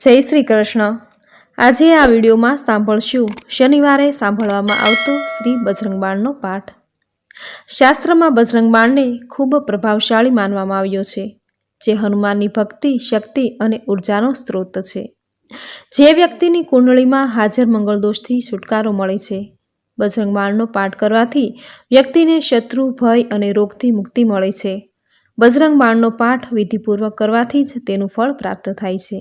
જય શ્રી કૃષ્ણ. આજે આ વિડીયોમાં સાંભળશું શનિવારે સાંભળવામાં આવતો શ્રી બજરંગબાણનો પાઠ. શાસ્ત્રમાં બજરંગબાણને ખૂબ પ્રભાવશાળી માનવામાં આવ્યો છે, જે હનુમાનની ભક્તિ, શક્તિ અને ઉર્જાનો સ્ત્રોત છે. જે વ્યક્તિની કુંડળીમાં હાજર મંગળ દોષથી છુટકારો મળે છે. બજરંગબાણનો પાઠ કરવાથી વ્યક્તિને શત્રુ, ભય અને રોગથી મુક્તિ મળે છે. બજરંગ બાણનો પાઠ વિધિપૂર્વક કરવાથી જ તેનું ફળ પ્રાપ્ત થાય છે.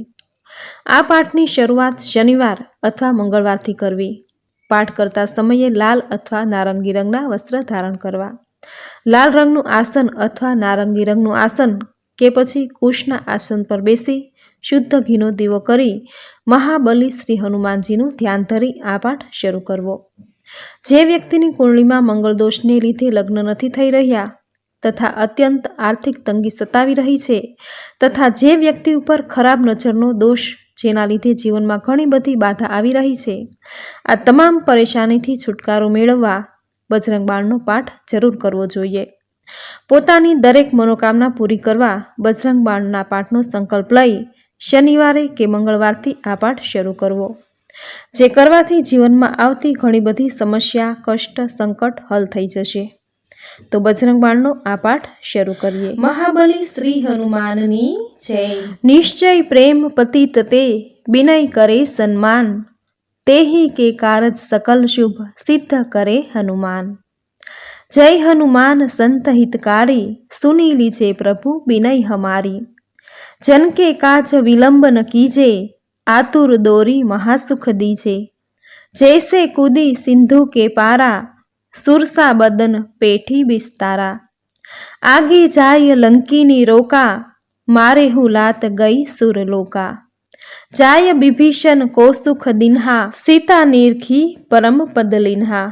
આ પાઠની શરૂઆત શનિવાર અથવા મંગળવારથી કરવી. પાઠ કરતા સમયે લાલ અથવા નારંગી રંગના વસ્ત્ર ધારણ કરવા. લાલ રંગનું આસન અથવા નારંગી રંગનું આસન કે પછી કુશના આસન પર બેસી, શુદ્ધ ઘીનો દીવો કરી, મહાબલી શ્રી હનુમાનજીનું ધ્યાન ધરી આ પાઠ શરૂ કરવો. જે વ્યક્તિની કુંડળીમાં મંગળ દોષને લીધે લગ્ન નથી થઈ રહ્યા તથા અત્યંત આર્થિક તંગી સતાવી રહી છે તથા જે વ્યક્તિ ઉપર ખરાબ નજરનો દોષ, જેના લીધે જીવનમાં ઘણી બધી બાધા આવી રહી છે. આ તમામ પરેશાનીથી છુટકારો મેળવવા બજરંગ બાણનો પાઠ જરૂર કરવો જોઈએ. પોતાની દરેક મનોકામના પૂરી કરવા બજરંગ બાણના પાઠનો સંકલ્પ લઈ શનિવારે કે મંગળવારથી આ પાઠ શરૂ કરવો. જે કરવાથી જીવનમાં આવતી ઘણી બધી સમસ્યા, કષ્ટ, સંકટ હલ થઈ જશે. તો બજરંગ બાણનો આ પાઠ શરૂ કરીએ. મહાબલી શ્રી હનુમાનની જય. નિશ્ચય પ્રેમ પતિત તે વિનય કરે સન્માન. તેહી કે કારજ સકલ શુભ સિદ્ધ કરે હનુમાન. જય હનુમાન સંત હિતકારી સુની લીજે પ્રભુ વિનય હમારી. જન કે કાચ વિલંબ ન કીજે આતુર દોરી મહાસુખ દીજે. જૈસે કૂદી સિંધુ કે પારા સુરસા બદન પેઠી બિસ્તારા. આગે જાય લંકીની રોકા, મારે હું લાત ગઈ સુરલોકા જાય બિભીષણ કૌસુખ દિન્હા, સીતા નિરખી પરમ પદલિન્હા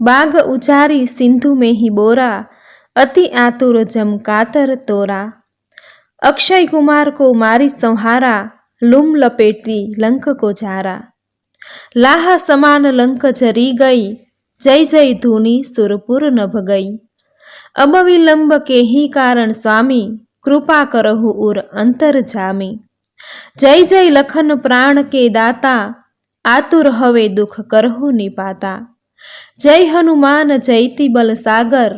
બાગ ઉચારી સિંધુ મેહી બોરા, અતિ આતુર જમ કાતર તોરા. અક્ષય કુમાર કો મારી સંહારા, લુમ લપેટી લંક કો જારા. લાહ સમાન લંક જરી ગઈ જય જય ધૂની સુરપુર નભ ગઈ અબવિલંબ કેહી કારણ સ્વામી કૃપા કરહુ ઉર અંતર જામી. જય જય લખન પ્રાણ કે દાતા, આતુર હવે દુઃખ કરહુ નિપાતા. જય હનુમાન જયતિ બલ સાગર,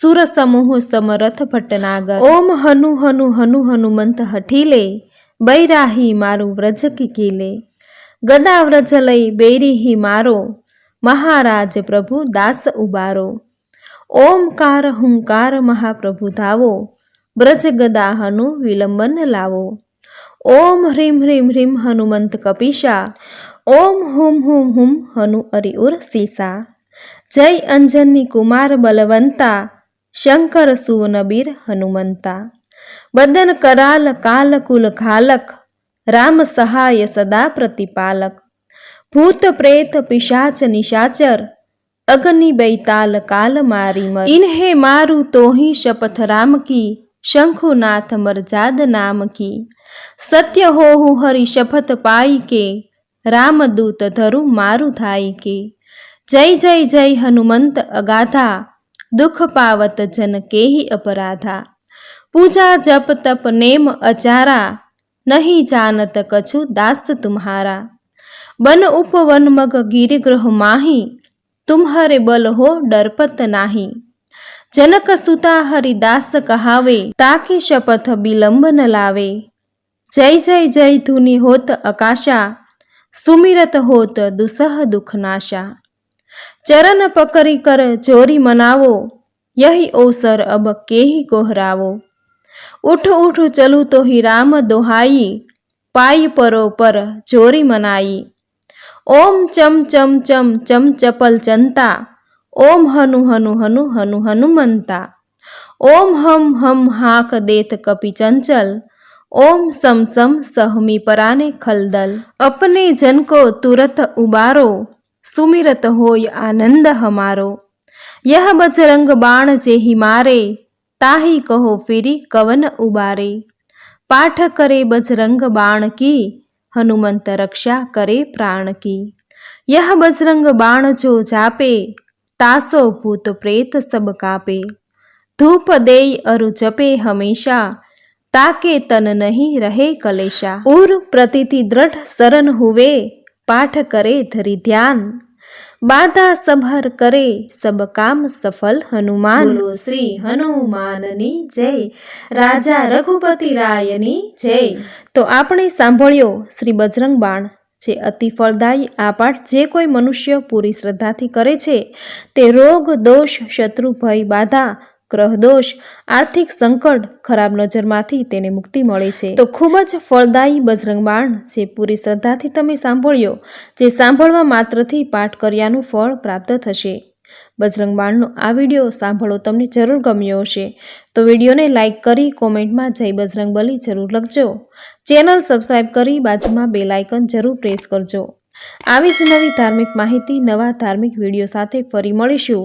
સુર સમૂહ સમરથ ભટનાગર. ઓમ હનુ હનુ હનુ હનુમંત હઠીલે, બૈરાહી મારું વ્રજ કિકીલે. ગદા વ્રજ લઈ બેરીહી મારો મહારાજ પ્રભુ, દાસ ઉબારો. ઓમકાર, હુંકાર મહાપ્રભુ ધાવો. બ્રજ ગદા હનુ વિલંબન લાવો. ઓમ હ્રીમ હ્રીમ હ્રીમ હનુમંત કપિશા. ઓમ હુમ હુમ હુમ હનુ અરિઉર સીસા. જય અંજની કુમાર બલવંતા. શંકર સુવનબીર હનુમંતા. બદન કરાલ કાલકુલ ઘાલક રામ સહાય સદા પ્રતિપાલક. ભૂત પ્રેત, પિશાચ, નિશાચર, અગ્નિ બૈતાલ, કાલ મારી મર ઇન્હે મારું તોહી શપથ રામ કી, શંખુનાથ મરજાદ નામ કી. સત્ય હો હું હરી શપથ પાઈ કે રામદૂત ધરું મારું થાય કે. જય જય જય હનુમંત અગાધા દુઃખ પાવત જન કેહી અપરાધા. પૂજા જપ તપ નેમ અચારા, નહીં જાનત કછુ દાસ તુમ્હારા. બન ઉપવન મગ ગિરિગ્રહ માહી, તુમ્હરે બલ હો ડરપત નાહી. જનક સુતા હરિદાસ કહાવે, તાકી શપથ બિલંબ ન લાવે. જય જય જય ધુની હોત અકાશા, સુમિરત હોત દુસહ દુઃખ નાશા ચરણ પકરી કર જોરી મનાવો, યહી ઓસર અબ કેહી કોહરાવો. ઉઠ ઉઠ ચલું તો હી રામ દોહાઈ, પાઈ પરો પર જોરી મનાઈ. ઓમ ચમ ચમ ચમ ચમ ચપલ ચંતા. ઓમ હનુ હનુ હનુ હનુ હનુમંતા. ઓમ હમ હમ હાક દેત કપી ચંચલ. ઓમ સમ સમ સહમી પરાને ખલદલ. અપને જનકો તુરત ઉબારો. સુમિરત હોય આનંદ હમારો. યહ બજરંગ બાણ જેહી મારે. તાહી કહો ફિરી કવન ઉબારે. પાઠ કરે બજરંગ બાણ કી. हनुमंत रक्षा करे प्राण की यह बजरंग बाण जो जापे तासो भूत प्रेत सब कापे धूप दे अरु जपे हमेशा ताके तन नहीं रहे कलेशा उर प्रतिति दृढ़ सरन हुए पाठ करे धरी ध्यान બાધા સભર કરે સબ કામ સફલ હનુમાન. શ્રી હનુમાનની જય. રાજા રઘુપતિ રાયની જય. તો આપણે સાંભળ્યો શ્રી બજરંગ બાણ જે અતિ ફળદાયી આ પાઠ. જે કોઈ મનુષ્ય પૂરી શ્રદ્ધાથી કરે છે તે રોગ દોષ શત્રુ ભય બાધા ગ્રહ દોષ, આર્થિક સંકટ, ખરાબ નજરમાંથી તેને મુક્તિ મળે છે. તો ખૂબ જ ફળદાયી બજરંગ બાણ જે પૂરી શ્રદ્ધાથી તમે સાંભળ્યો, જે સાંભળવા માત્રથી પાઠ કર્યાનું ફળ પ્રાપ્ત થશે. બજરંગ બાણનો આ વીડિયો સાંભળો તમને જરૂર ગમ્યો હશે. તો વિડીયોને લાઇક કરી કોમેન્ટમાં જય બજરંગ બલી જરૂર લખજો. ચેનલ સબસ્ક્રાઇબ કરી બાજુમાં બે લાઇકન જરૂર પ્રેસ કરજો. આવી જ નવી ધાર્મિક માહિતી, નવા ધાર્મિક વીડિયો સાથે ફરી મળીશું.